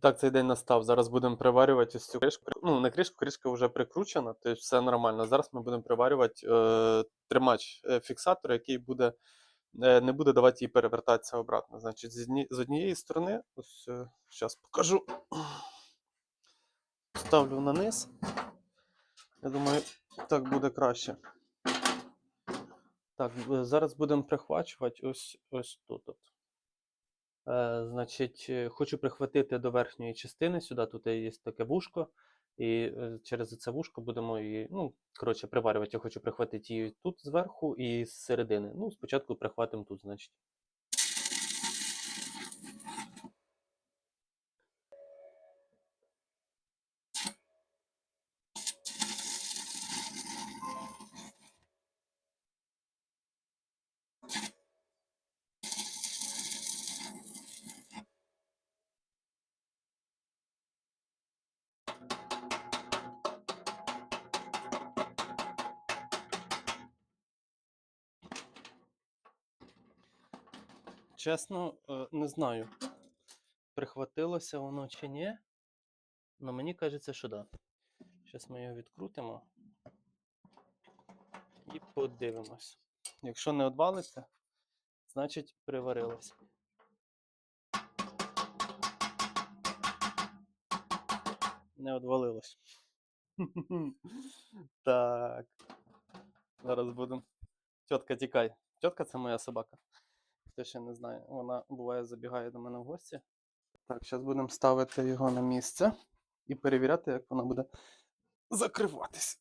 Так, цей день настав. Зараз будемо приварювати ось цю кришку. Ну, не кришку, кришка вже прикручена, тобто все нормально. Зараз ми будемо приварювати е, тримач е, фіксатора, який буде, е, не буде давати їй перевертатися обратно. Значить, з, одні, з однієї сторони, ось зараз покажу. Ставлю на низ. Я думаю, так буде краще. Так, е, зараз будемо прихвачувати ось, ось тут. От. Е, значить, е, хочу прихватити до верхньої частини сюди. Тут є таке вушко, і е, через це вушко будемо її, ну, коротше, приварювати. Я хочу прихватити її тут зверху і з середини. Ну, спочатку прихватимо тут, значить. Чесно, е, не знаю, прихватилося воно чи ні. Але мені кажеться, що так. Да. Зараз ми його відкрутимо і подивимось. Якщо не одвалиться, значить приварилося. Не одвалилось. Так. Зараз будемо. Тітка, тікай. Тітка це моя собака. Хто ще не знає, вона буває забігає до мене в гості. Так, зараз будемо ставити його на місце і перевіряти, як вона буде закриватись.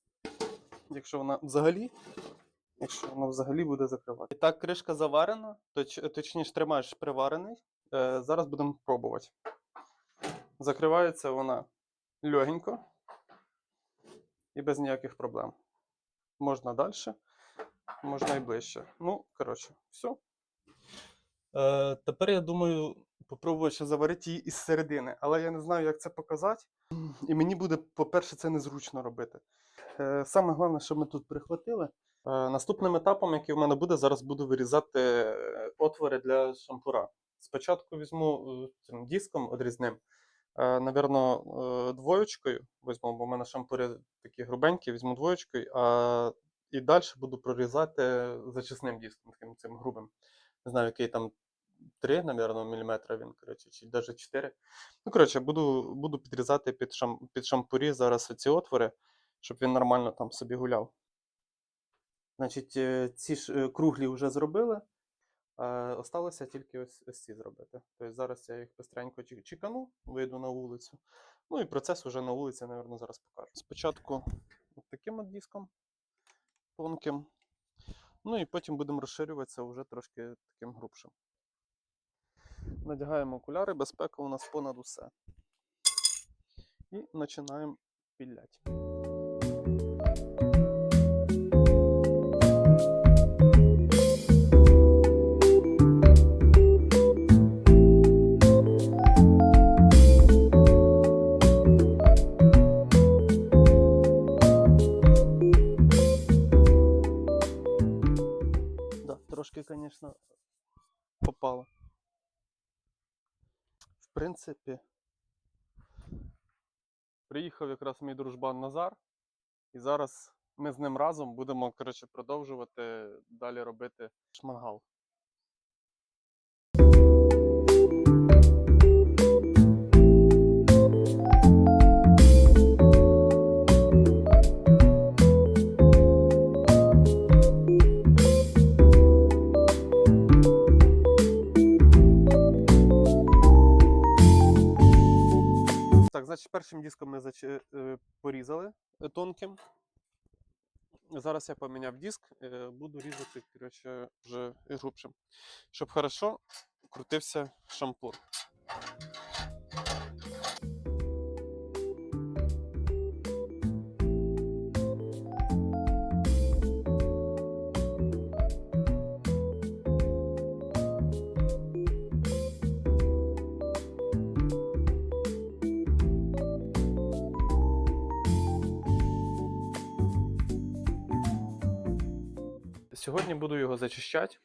Якщо вона взагалі, якщо вона взагалі буде закриватися. І так, кришка заварена, точ, точніше, тримаєш приварений. Е, зараз будемо пробувати. Закривається вона легенько і без ніяких проблем. Можна далі, можна і ближче. Ну, коротше, все. Е, тепер я думаю, попробую ще заварити її із середини, але я не знаю, як це показати. І мені буде, по-перше, це незручно робити. Е, саме головне, що ми тут прихватили. Е, наступним етапом, який в мене буде, зараз буду вирізати отвори для шампура. Спочатку візьму цим диском одрізним, навірно, двоєчкою візьму, бо в мене шампури такі грубенькі, візьму двоєчкою, а і далі буду прорізати зачисним диском, таким цим грубим. Не знаю, який там 3, напевно, міліметра він, коротше, чи навіть 4. Ну, коротше, буду, буду підрізати під, шам, під шампурі зараз ці отвори, щоб він нормально там собі гуляв. Значить, е, ці ж е, круглі вже зробили. Осталося тільки ось, ось ці зробити. Тобто зараз я їх бистренько чі- чекану, вийду на вулицю. Ну і процес уже на вулиці, напевно, зараз покажу. Спочатку от таким от диском тонким. Ну і потім будемо розширюватися вже трошки таким грубшим. Надягаємо окуляри, безпека у нас понад усе. І починаємо пілять. Принципі, приїхав якраз мій дружбан Назар, і зараз ми з ним разом будемо коротше, продовжувати далі робити шмангал. Першим диском ми зач... е, порізали е, тонким. Зараз я поміняв диск, е, буду різати коротше, вже грубшим, щоб хорошо крутився шампур. Сьогодні буду його зачищати.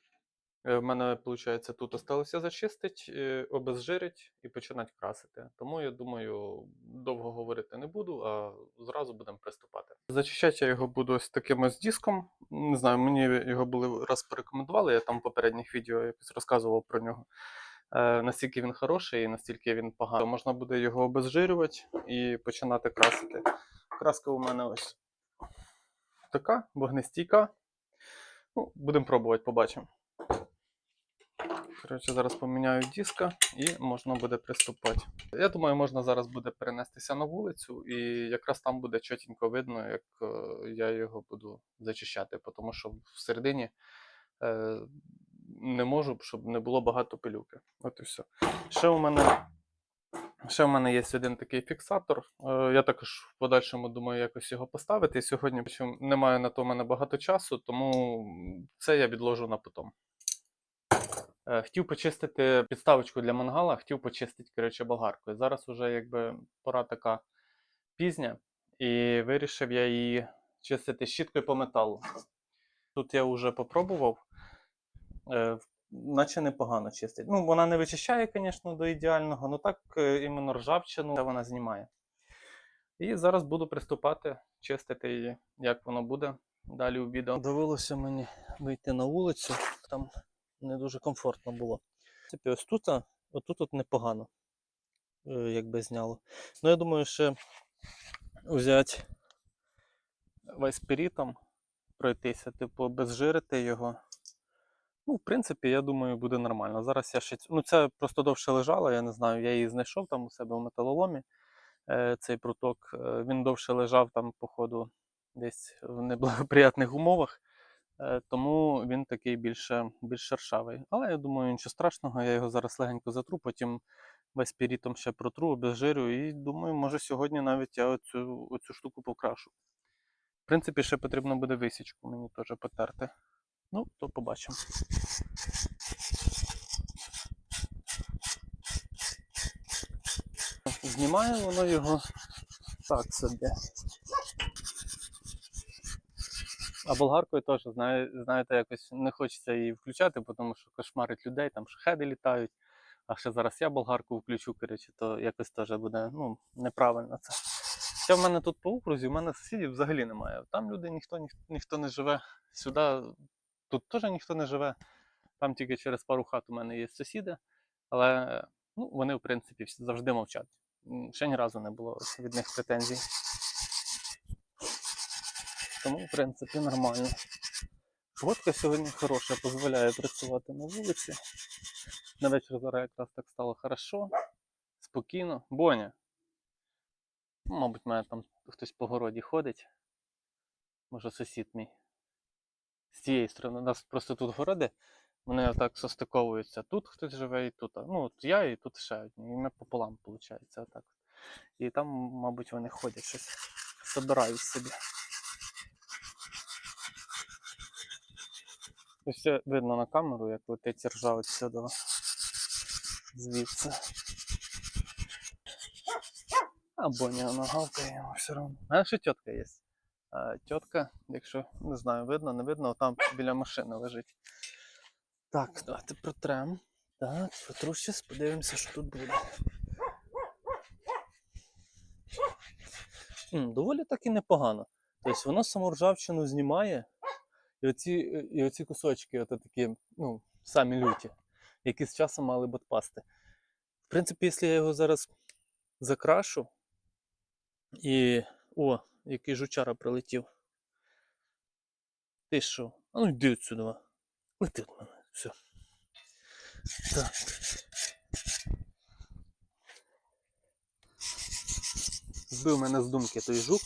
Е, В мене, виходить, тут осталося зачистить, е, обезжирить і починати красити. Тому я думаю, довго говорити не буду, а зразу будемо приступати. Зачищати я його буду ось таким ось диском. Не знаю, мені його були раз порекомендували, я там в попередніх відео якось розказував про нього. Е, Настільки він хороший і настільки він поганий. Можна буде його обезжирювати і починати красити. Краска у мене ось така, вогнестійка. Ну, будемо пробувати, побачимо. Коротше, зараз поміняю диска і можна буде приступати. Я думаю, можна зараз буде перенестися на вулицю, і якраз там буде чотенько видно, як е, я його буду зачищати, тому що всередині е, не можу, щоб не було багато пилюки. От і все. Ще у мене. Ще в мене є один такий фіксатор. Е, Я також в подальшому думаю якось його поставити. Сьогодні причому немає на то в мене багато часу, тому це я відложу на потом. Е, Хотів почистити підставочку для мангала, хотів почистити коротше, болгаркою. Зараз вже якби пора така пізня, і вирішив я її чистити щіткою по металу. Тут я вже попробував, е, наче непогано чистить. Ну, вона не вичищає, звісно, до ідеального, але так е, іменно ржавчину вона знімає. І зараз буду приступати чистити її, як воно буде далі у відео. Довелося мені вийти на вулицю, там не дуже комфортно було. Принципі, ось тут, отут от непогано, е, якби зняло. Ну, я думаю, ще взяти вайспірітом, пройтися, типу, обезжирити його. Ну, в принципі, я думаю, буде нормально. Зараз я ще. Ну, це просто довше лежало, я не знаю, я її знайшов там у себе в металоломі. Е, цей пруток. Е, Він довше лежав там, походу, десь в неблагоприятних умовах. Е, Тому він такий більше, більш шершавий. Але я думаю, нічого страшного, я його зараз легенько затру, потім весь пірітом ще протру, обезжирю, і думаю, може сьогодні навіть я оцю, оцю штуку покрашу. В принципі, ще потрібно буде висічку мені теж потерти. Ну, то побачимо. Знімає воно його так собі. А болгаркою теж, знаєте, якось не хочеться її включати, тому що кошмарить людей, там шахеди літають. А ще зараз я болгарку включу, коротше, то якось теж буде ну, неправильно це. Хоча в мене тут по окрузі, в мене сусідів взагалі немає. Там люди ніхто, ніх- ніхто не живе. Сюди тут теж ніхто не живе. Там тільки через пару хат у мене є сусіди, але ну, вони, в принципі, завжди мовчать. Ще ні разу не було від них претензій. Тому, в принципі, нормально. Погодка сьогодні хороша, дозволяє працювати на вулиці. На вечір зараз якраз так стало хорошо, спокійно. Боня. Мабуть, мене там хтось по городі ходить. Може, сусід мій. З цієї сторони. У нас просто тут городи, вони отак состиковуються. Тут хтось живе і тут. Ну, от я і тут ще одні. І ми пополам, виходить, отак. І там, мабуть, вони ходять щось. Собирають собі. Ось видно на камеру, як летить ржа от сюди. Звідси. А Боня вона гавкає все одно. Мене ще тітка є. Тітка, якщо не знаю, видно, не видно, там біля машини лежить. Так, давайте протрем. Так, протру щас, подивимося, що тут буде. М, доволі так і непогано. Тобто воно саму ржавчину знімає, і оці, і оці кусочки, от такі, ну, самі люті, які з часом мали б відпасти. В принципі, якщо я його зараз закрашу, і. О, який жучара прилетів. Ти що? А ну йди отсюди. Лети від мене. Все. Так. Збив мене з думки той жук.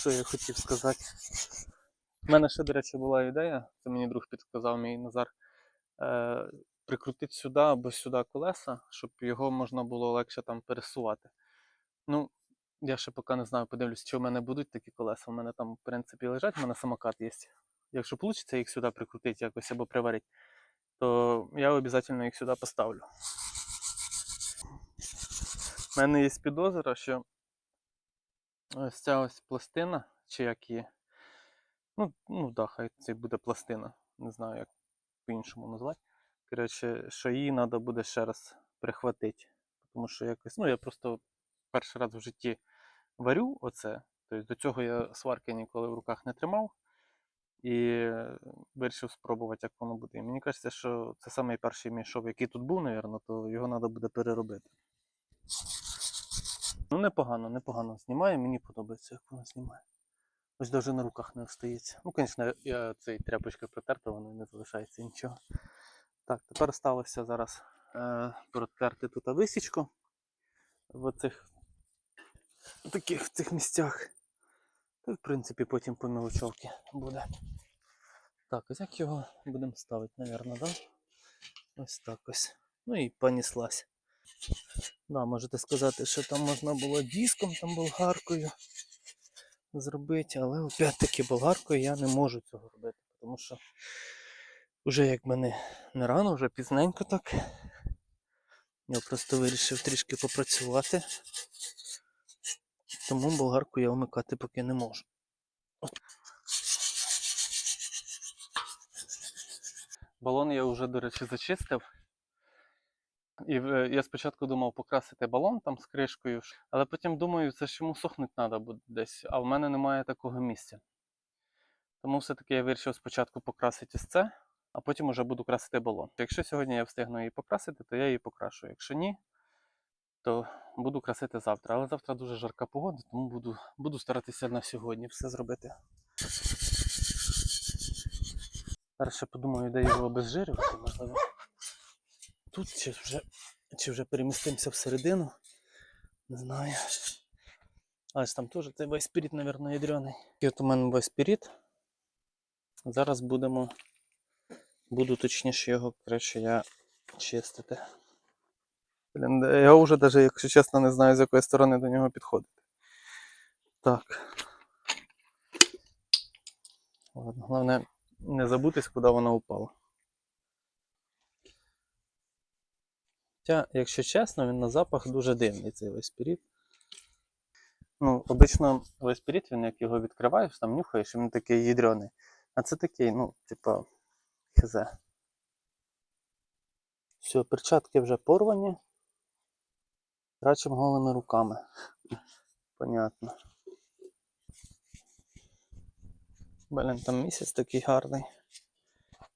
Що я хотів сказати. У мене ще, до речі, була ідея, це мені друг підказав мій Назар. Е, прикрутити сюди або сюди колеса, щоб його можна було легше там пересувати. Ну, я ще поки не знаю, подивлюсь, чи в мене будуть такі колеса. У мене там, в принципі, лежать, у мене самокат є. Якщо вийде їх сюди прикрутити якось або приварити, то я обов'язково їх сюди поставлю. У мене є підозра, що ось ця ось пластина, чи як її. Ну, ну да, хай це буде пластина. Не знаю як по-іншому назвати. Коротше, що її треба буде ще раз прихватити. Тому що якось, ну я просто перший раз в житті варю оце. Тобто до цього я сварки ніколи в руках не тримав. І вирішив спробувати, як воно буде. І мені кажеться, що це самий перший мій шов, який тут був, мабуть, то його треба буде переробити. Ну, непогано, непогано знімає, мені подобається, як воно знімає. Ось навіть на руках не остається. Ну, звісно, я цей тряпочкою протерта, воно не залишається нічого. Так, тепер сталося зараз е, протерти тут висічку в оцих таких в цих місцях. Та, в принципі, потім по мілочовці буде. Так, ось як його будемо ставити, мабуть, да? Ось так ось. Ну і понеслась. Да, можете сказати, що там можна було диском, там болгаркою зробити, але опять-таки болгаркою я не можу цього робити, тому що вже як мене не рано, вже пізненько так. Я просто вирішив трішки попрацювати. Тому болгарку я вмикати поки не можу. Балон я вже, до речі, зачистив. І е, я спочатку думав покрасити балон там з кришкою, але потім думаю, це ж йому сохнути треба буде десь, а в мене немає такого місця. Тому все-таки я вирішив спочатку покрасити ось це, а потім вже буду красити балон. Якщо сьогодні я встигну її покрасити, то я її покрашу. Якщо ні, то буду красити завтра. Але завтра дуже жарка погода, тому буду, буду старатися на сьогодні все зробити. Ще подумаю, де його обезжирювати, можливо. Тут чи вже, чи вже перемістимося всередину. Не знаю. Ось там теж цей вайспіріт, мабуть, ядрений. От у мене вайспіріт. Зараз будемо. Буду точніше його, коротше, я чистити. Блін, я вже навіть, якщо чесно, не знаю, з якої сторони до нього підходити. Так. Ладно, головне не забутись, куди вона упала. Хоча, якщо чесно, він на запах дуже дивний цей веспіріт. Ну, обично веспіріт, він як його відкриваєш, там нюхаєш, він такий ядрений. А це такий, ну, типа, хз. Все, перчатки вже порвані. Трачимо голими руками. Понятно. Блін, там місяць такий гарний.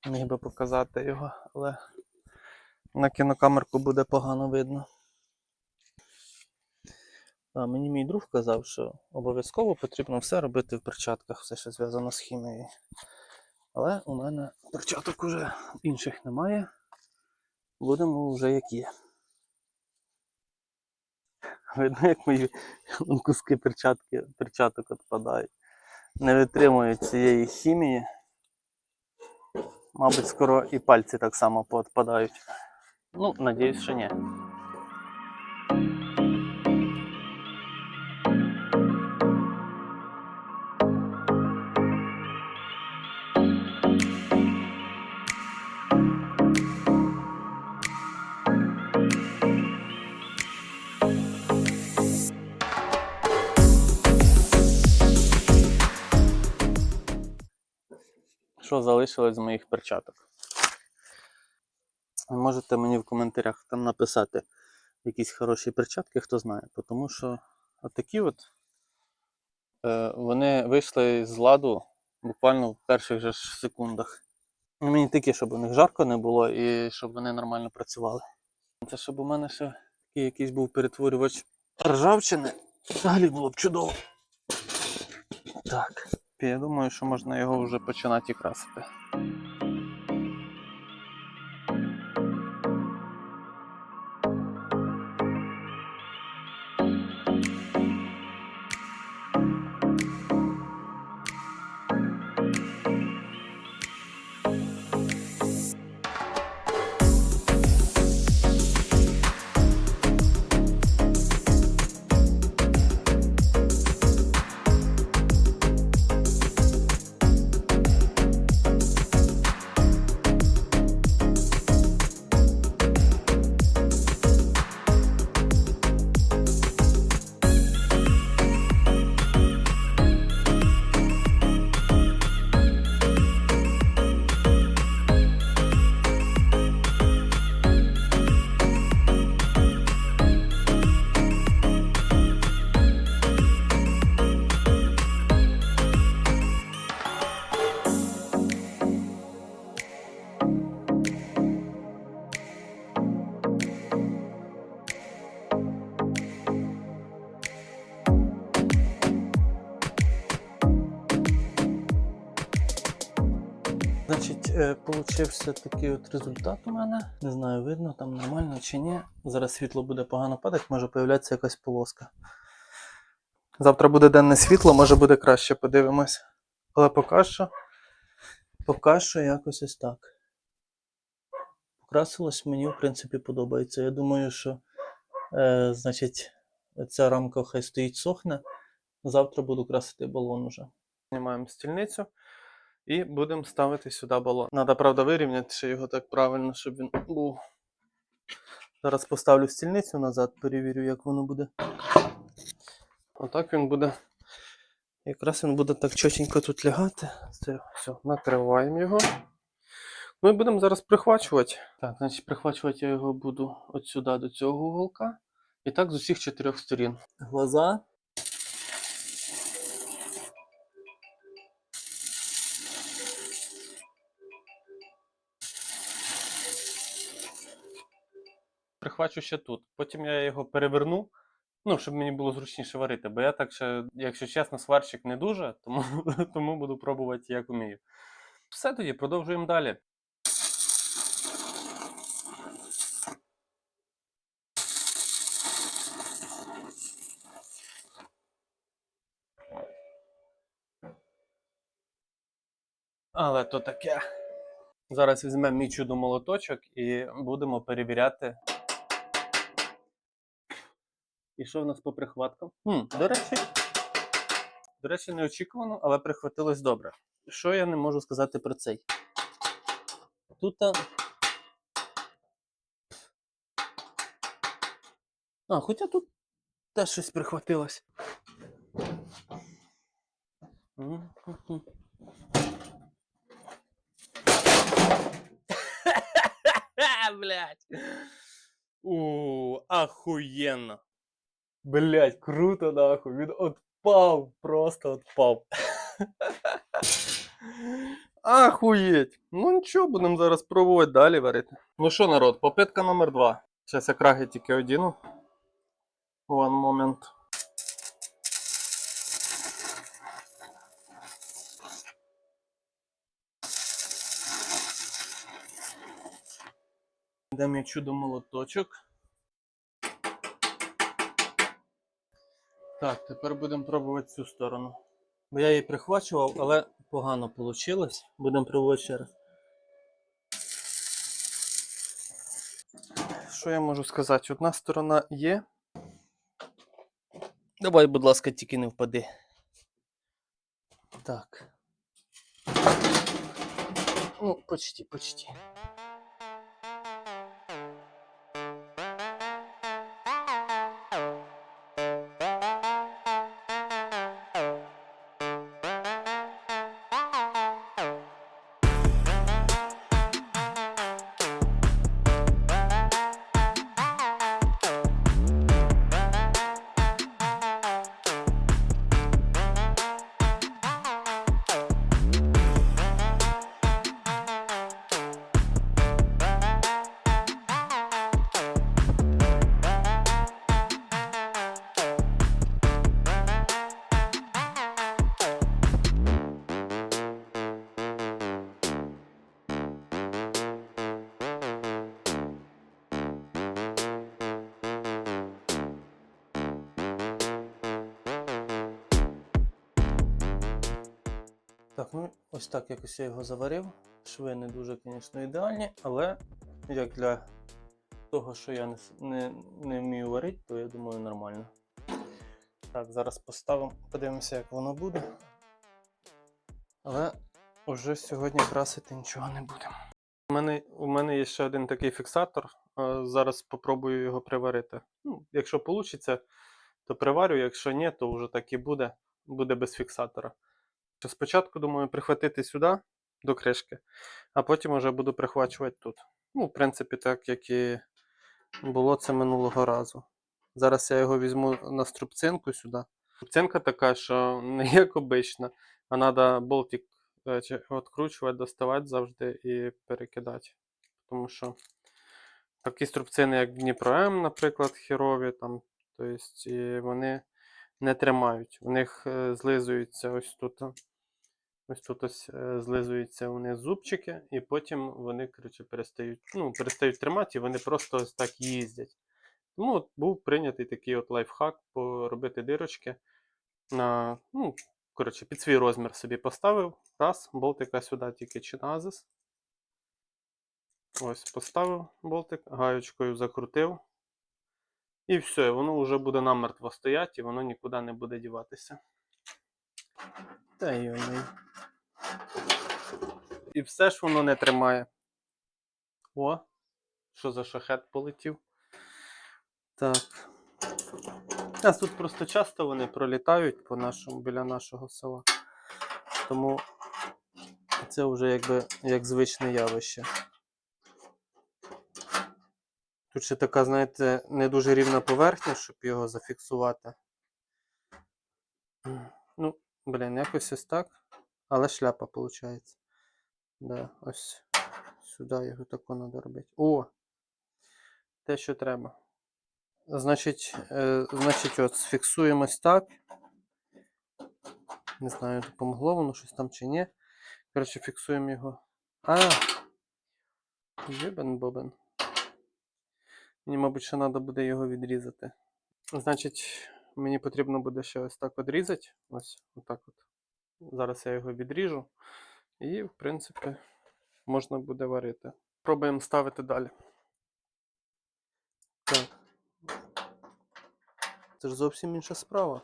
Міг би показати його, але на кінокамерку буде погано видно. А, мені мій друг казав, що обов'язково потрібно все робити в перчатках, все, що зв'язано з хімією. Але у мене перчаток уже інших немає. Будемо вже як є. Видно, як мої куски перчатки, перчаток відпадають. Не витримують цієї хімії. Мабуть, скоро і пальці так само поотпадають. Ну, надіюсь, що ні. Що залишилось з моїх перчаток? Можете мені в коментарях там написати якісь хороші перчатки, хто знає. Тому що отакі от е, вони вийшли з ладу буквально в перших же секундах. Мені такі, щоб у них жарко не було і щоб вони нормально працювали. Це щоб у мене ще такий якийсь був перетворювач ржавчини. Взагалі було б чудово. Так, я думаю, що можна його вже починати красити. Получився такий от результат у мене. Не знаю, видно там нормально чи ні. Зараз світло буде погано падати, може появлятися якась полоска. Завтра буде денне світло, може буде краще, подивимось. Але поки що. Поки що якось ось так. Покрасилось мені, в принципі, подобається. Я думаю, що е, значить, ця рамка хай стоїть сохне. Завтра буду красити балон уже. Знімаємо стільницю і будемо ставити сюди балон. Треба, правда, вирівняти ще його так правильно, щоб він був. Зараз поставлю стільницю назад, перевірю, як воно буде. Отак він буде. Якраз він буде так чотенько тут лягати. Це все, накриваємо його. Ну і будемо зараз прихвачувати. Так, значить, прихвачувати я його буду от сюди до цього уголка. І так з усіх чотирьох сторін. Глаза. Прихвачу ще тут. Потім я його переверну, ну, щоб мені було зручніше варити. Бо я так ще, якщо чесно, сварщик не дуже, тому, тому буду пробувати як вмію. Все тоді, продовжуємо далі. Але то таке. Зараз візьмемо мій чудо-молоточок і будемо перевіряти. І що в нас по прихваткам? Хм, до речі, до речі, неочікувано, але прихватилось добре. Що я не можу сказати про цей? Тут. а, хоча тут теж щось прихватилось. Блять. У, охуенно. Блять, круто нахуй. Він отпав, просто отпав. Ахуєть. Ну нічого, будемо зараз пробувати далі варити. Ну що, народ, попитка номер два. Зараз я краги тільки одіну. One moment. Де мій чудо молоточок. Так, тепер будемо пробувати цю сторону. Бо я її прихвачував, але погано вийшло. Будемо пробувати ще раз. Що я можу сказати? Одна сторона є. Давай, будь ласка, тільки не впади. Так. Ну, почти, почти. Так, ну ось так якось я його заварив. Шви не дуже, звісно, ідеальні, але як для того, що я не, не, не вмію варити, то я думаю нормально. Так, зараз поставимо, подивимося, як воно буде. Але уже сьогодні красити нічого не будемо. У мене, у мене є ще один такий фіксатор. Зараз спробую його приварити. Ну, якщо вийде, то приварю, якщо ні, то вже так і буде. Буде без фіксатора. Спочатку думаю прихватити сюди до кришки, а потім вже буду прихвачувати тут. Ну, в принципі, так як і було це минулого разу. Зараз я його візьму на струбцинку сюди. Струбцинка така, що не як обична, а треба болтик е, відкручувати, доставати завжди і перекидати. Тому що такі струбцини, як Дніпро М, наприклад, херові, там, тобто, вони не тримають. У них е, злизуються ось тут. Ось тут ось е, злизуються вони зубчики, і потім вони, коротше, перестають, ну, перестають тримати, і вони просто ось так їздять. Тому от був прийнятий такий от лайфхак поробити дирочки на, ну, коротше, під свій розмір собі поставив. Раз, болтика сюди тільки чи назис. Ось, поставив болтик, гаючкою закрутив. І все, воно вже буде намертво стояти, і воно нікуди не буде діватися. Та йой. І все ж воно не тримає. О, що за шахет полетів. Так. У нас тут просто часто вони пролітають по нашому, біля нашого села. Тому це вже якби як звичне явище. Тут ще така, знаєте, не дуже рівна поверхня, щоб його зафіксувати. Ну, блін, якось ось так. Але шляпа виходить. Да, ось сюди його тако треба робити. О! Те, що треба. Значить, е, значить, от сфіксуємо ось так. Не знаю, допомогло воно щось там чи ні. Коротше, фіксуємо його. А! Єбен бобен. Мені, мабуть, ще треба буде його відрізати. Значить, мені потрібно буде ще ось так відрізати. Ось отак от. Зараз я його відріжу. І, в принципі, можна буде варити. Пробуємо ставити далі. Так. Це ж зовсім інша справа.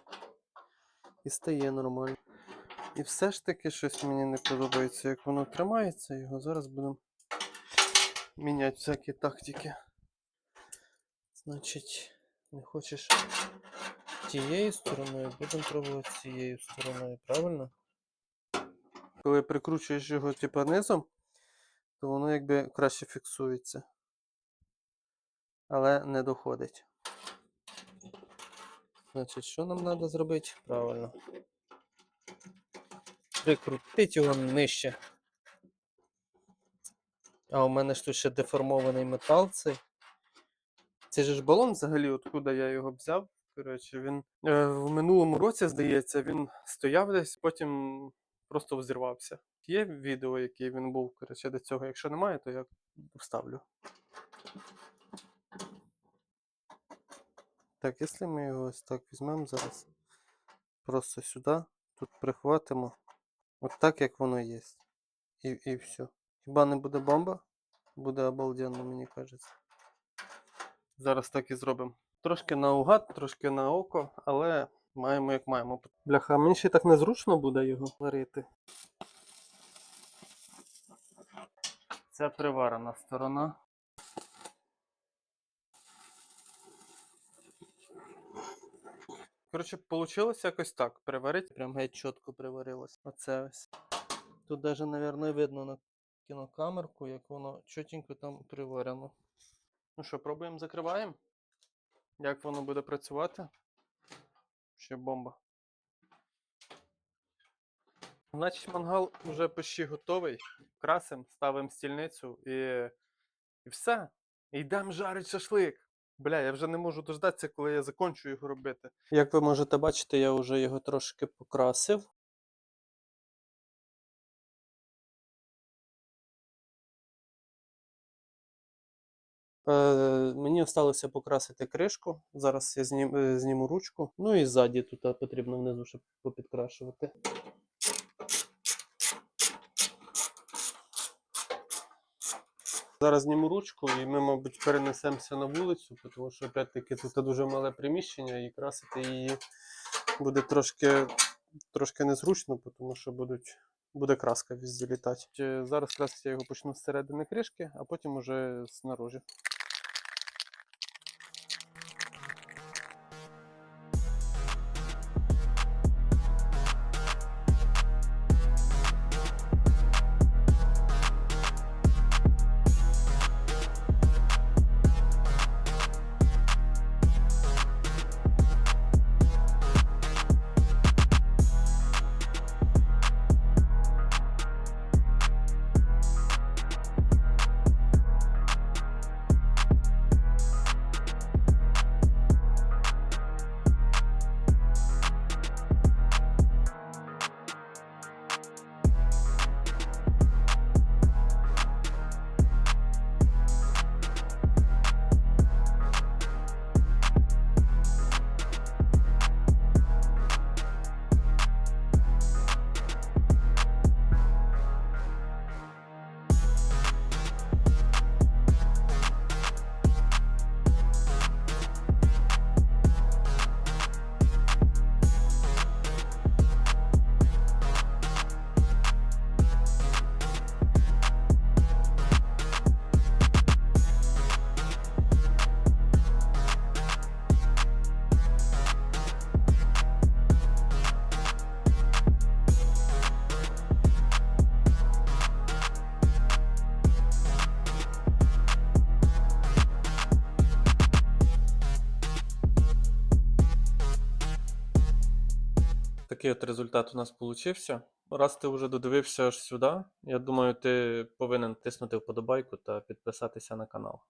І стає нормально. І все ж таки щось мені не подобається, як воно тримається. Його зараз будемо міняти всякі тактики. Значить, не хочеш тією стороною, будемо пробувати цією стороною, правильно? Коли прикручуєш його типа низом, то воно якби краще фіксується. Але не доходить. Значить, що нам треба зробити? Правильно. Прикрутити його нижче. А у мене ж тут ще деформований метал цей. Же ж балон взагалі, откуда я його взяв. Коротше, він е, в минулому році, здається, він стояв десь, потім просто взірвався. Є відео, яке він був, коротше, до цього. Якщо немає, то я вставлю. Так, якщо ми його ось так візьмемо зараз, просто сюди, тут прихватимо, от так, як воно є. І, і все. Хіба не буде бомба? Буде обалденно, мені кажеться. Зараз так і зробимо. Трошки наугад, трошки на око, але маємо як маємо. Бляха, мені ще так незручно буде його варити. Це приварена сторона. Коротше, вийшло якось так. Приварити. Прям геть чітко приварилось. Оце ось. Тут навіть, мабуть, видно на кінокамерку, як воно чотенько там приварено. Ну що, пробуємо закриваємо? Як воно буде працювати? Ще бомба. Значить, мангал вже почти готовий. Красим, ставимо стільницю і. І все. І йдемо жарить шашлик. Бля, я вже не можу дождатися, коли я закончу його робити. Як ви можете бачити, я вже його трошки покрасив. Мені залишилося покрасити кришку. Зараз я знім, е, зніму ручку. Ну і ззаді тут е, потрібно внизу ще попідкрашувати. Зараз зніму ручку і ми, мабуть, перенесемося на вулицю, тому що опять-таки тут дуже мале приміщення і красити її буде трошки, трошки незручно, тому що будуть, буде краска везде літати. Е, Зараз красити я його почну з середини кришки, а потім уже такий от результат у нас получився. Раз ти вже додивився аж сюди, я думаю, ти повинен тиснути вподобайку та підписатися на канал.